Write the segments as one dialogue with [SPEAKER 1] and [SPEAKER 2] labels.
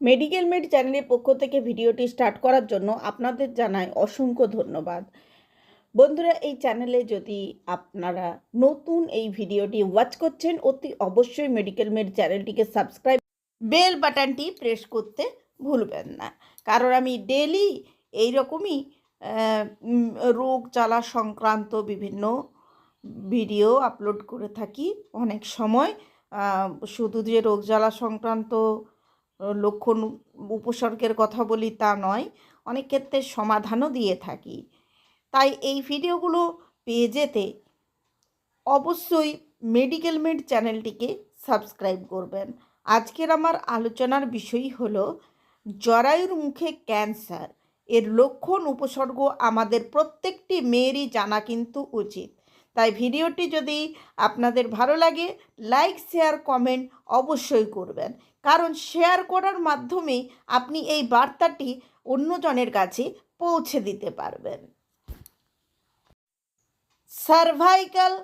[SPEAKER 1] Medical made চ্যানেলের পক্ষ থেকে ভিডিওটি স্টার্ট করার জন্য আপনাদের জানাই অসংখ্য ধন্যবাদ। বন্ধুরা, এই চ্যানেলে যদি আপনারা নতুন এই ভিডিওটি ওয়াচ করছেন, অতি অবশ্যই মেডিকেল মেড চ্যানেলটিকে সাবস্ক্রাইব বেল বাটনটি প্রেস করতে ভুলবেন না। কারণ আমি ডেলি এই রকমই রোগ জ্বালা সংক্রান্ত বিভিন্ন ভিডিও আপলোড করে থাকি। অনেক সময় শুধু যে রোগ জ্বালা সংক্রান্ত লক্ষণ উপসর্গের কথা বলি তা নয়, অনেক ক্ষেত্রে সমাধানও দিয়ে থাকি। তাই এই ভিডিওগুলো পেয়ে যেতে অবশ্যই মেডিকেল মেড চ্যানেলটিকে সাবস্ক্রাইব করবেন। আজকের আমার আলোচনার বিষয় হলো, জরায়ুর মুখে ক্যান্সার, এর লক্ষণ উপসর্গ আমাদের প্রত্যেকটি মেয়েরই জানা কিন্তু উচিত। তাই ভিডিওটি যদি আপনাদের ভালো লাগে, লাইক, শেয়ার, কমেন্ট অবশ্যই করবেন। কারণ শেয়ার করার মাধ্যমে আপনি এই বার্তাটি অন্যজনের কাছে পৌঁছে দিতে পারবেন। সার্ভাইকাল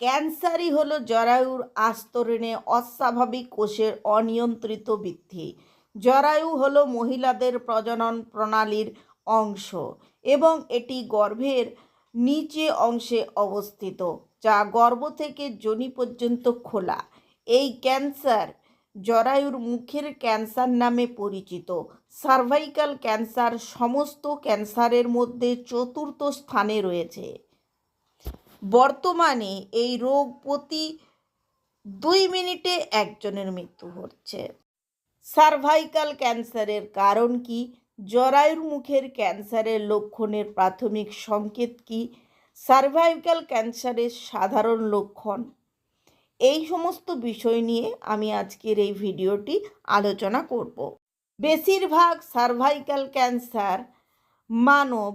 [SPEAKER 1] ক্যান্সারই হলো জরায়ুর আস্তরণে অস্বাভাবিক কোষের অনিয়ন্ত্রিত বৃদ্ধি। জরায়ু হলো মহিলাদের প্রজনন প্রণালীর অংশ এবং এটি গর্ভের নিচে অংশে অবস্থিত, যা গর্ভ থেকে যোনি পর্যন্ত খোলা। এই ক্যান্সার জরায়ুর মুখের ক্যান্সার নামে পরিচিত। সার্ভাইকাল ক্যান্সার সমস্ত ক্যান্সারের মধ্যে চতুর্থ স্থানে রয়েছে। বর্তমানে এই রোগ প্রতি দুই মিনিটে একজনের মৃত্যু হচ্ছে। সার্ভাইকাল ক্যান্সারের কারণ কি? জরায়ুর মুখের ক্যান্সারের লক্ষণের প্রাথমিক সংকেত কি? সার্ভাইকাল ক্যান্সারের সাধারণ লক্ষণ এই সমস্ত বিষয় নিয়ে আমি আজকের এই ভিডিওটি আলোচনা করব। বেশিরভাগ সার্ভাইকাল ক্যান্সার মানব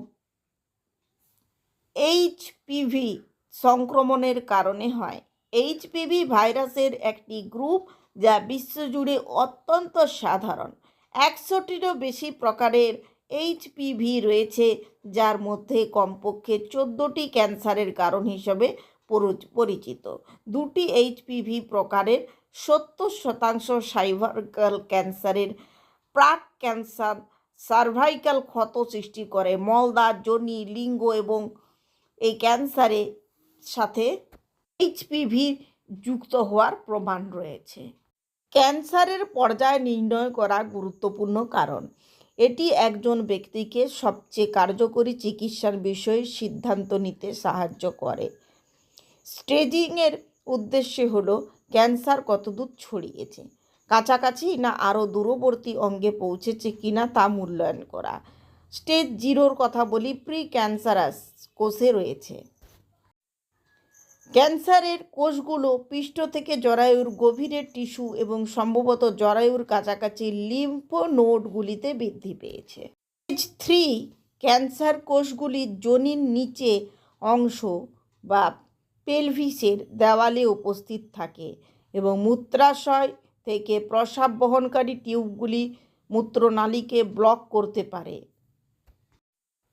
[SPEAKER 1] এইচপিভি সংক্রমণের কারণে হয়। এইচপিভি ভাইরাসের একটি গ্রুপ যা বিশ্বজুড়ে অত্যন্ত সাধারণ। একশোটিরও বেশি প্রকারের এইচপিভি রয়েছে, যার মধ্যে কমপক্ষে চোদ্দোটি ক্যান্সারের কারণ হিসেবে পরিচিত। দুটি এইচপিভি প্রকারের সত্তর শতাংশ সাইভার্কাল ক্যান্সারের প্রাক ক্যান্সার সার্ভাইকাল ক্ষত সৃষ্টি করে। মলদা যোনি লিঙ্গ এবং এই ক্যান্সারের সাথে এইচপিভি যুক্ত হওয়ার প্রমাণ রয়েছে। ক্যান্সারের পর্যায় নির্ণয় করা গুরুত্বপূর্ণ কারণ। এটি একজন ব্যক্তিকে সবচেয়ে কার্যকরী চিকিৎসার বিষয়ে সিদ্ধান্ত নিতে সাহায্য করে। স্টেজিংয়ের উদ্দেশ্যে হলো ক্যান্সার কতদূর ছড়িয়েছে? কাছাকাছি না আরও দূরবর্তী অঙ্গে পৌঁছেছে কিনা তা মূল্যায়ন করা। স্টেজ জিরোর কথা বলি প্রি ক্যান্সারাস কোষে রয়েছে। ক্যান্সারের কোষগুলো পৃষ্ঠ থেকে জরায়ুর গভীরের টিস্যু এবং সম্ভবত জরায়ুর কাছাকাছি লিম্ফ নোডগুলিতে বৃদ্ধি পেয়েছে। স্টেজ থ্রি ক্যান্সার কোষগুলি যোনির নিচে অংশ বা পেলভিসের দেওয়ালে উপস্থিত থাকে এবং মূত্রাশয় থেকে প্রস্রাব বহনকারী টিউবগুলি মূত্রনালীকে ব্লক করতে পারে।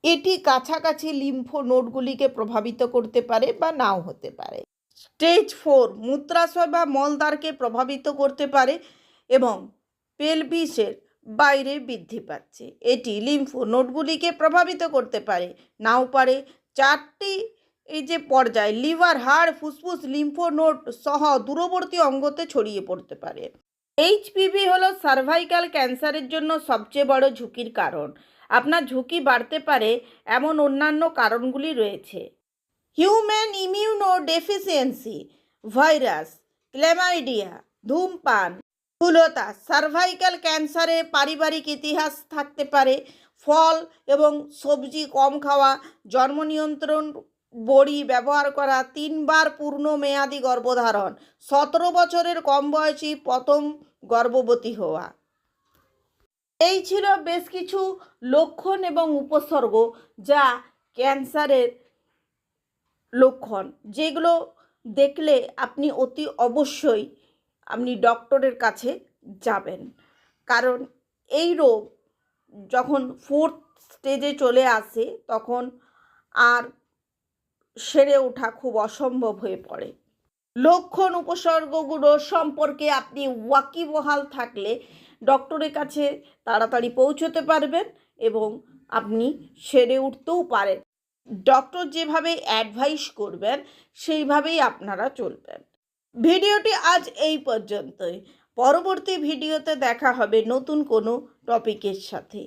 [SPEAKER 1] এটি কাছাকাছি লিম্ফো নোটগুলিকে প্রভাবিত করতে পারে বা নাও হতে পারে। স্টেজ ফোর মূত্রাশয় বা মলদ্বারকে প্রভাবিত করতে পারে এবং পেলভিসের বাইরে বৃদ্ধি পাচ্ছে। এটি লিম্ফো নোটগুলিকে প্রভাবিত করতে পারে। নাও পারে চারটি এই যে পর্যায়, লিভার, হাড়, ফুসফুস লিম্ফ নোড সহ দূরবর্তী অঙ্গতে ছড়িয়ে পড়তে পারে। এইচপিভি হলো সার্ভাইকাল ক্যান্সারের জন্য সবচেয়ে বড় ঝুঁকির কারণ। আপনার ঝুঁকি বাড়তে পারে এমন অন্যান্য কারণগুলি রয়েছে। Human immunodeficiency virus chlamydia ধূমপান, স্থূলতা সার্ভাইকাল ক্যান্সারে পারিবারিক ইতিহাস থাকতে পারে, ফল এবং সবজি কম খাওয়া, জন্ম নিয়ন্ত্রণ বড়ি ব্যবহার করা, তিনবার পূর্ণ মেয়াদি গর্ভধারণ, সতেরো বছরের কম বয়সী প্রথম গর্ভবতী হওয়া। এই ছিল বেশ কিছু লক্ষণ এবং উপসর্গ যা ক্যান্সারের লক্ষণ। যেগুলো দেখলে আপনি অতি অবশ্যই আপনি ডক্টরের কাছে যাবেন। কারণ এই রোগ যখন ফোর্থ স্টেজে চলে আসে, তখন আর সেরে ওঠা খুব অসম্ভব হয়ে পড়ে। লক্ষণ উপসর্গগুলো সম্পর্কে আপনি ওয়াকিবহাল থাকলে ডক্টরের কাছে তাড়াতাড়ি পৌঁছতে পারবেন এবং আপনি সেরে উঠতেও পারেন। ডক্টর যেভাবে অ্যাডভাইস করবেন, সেইভাবেই আপনারা চলবেন। ভিডিওটি আজ এই পর্যন্তই। পরবর্তী ভিডিওতে দেখা হবে নতুন কোনো টপিকের সাথে।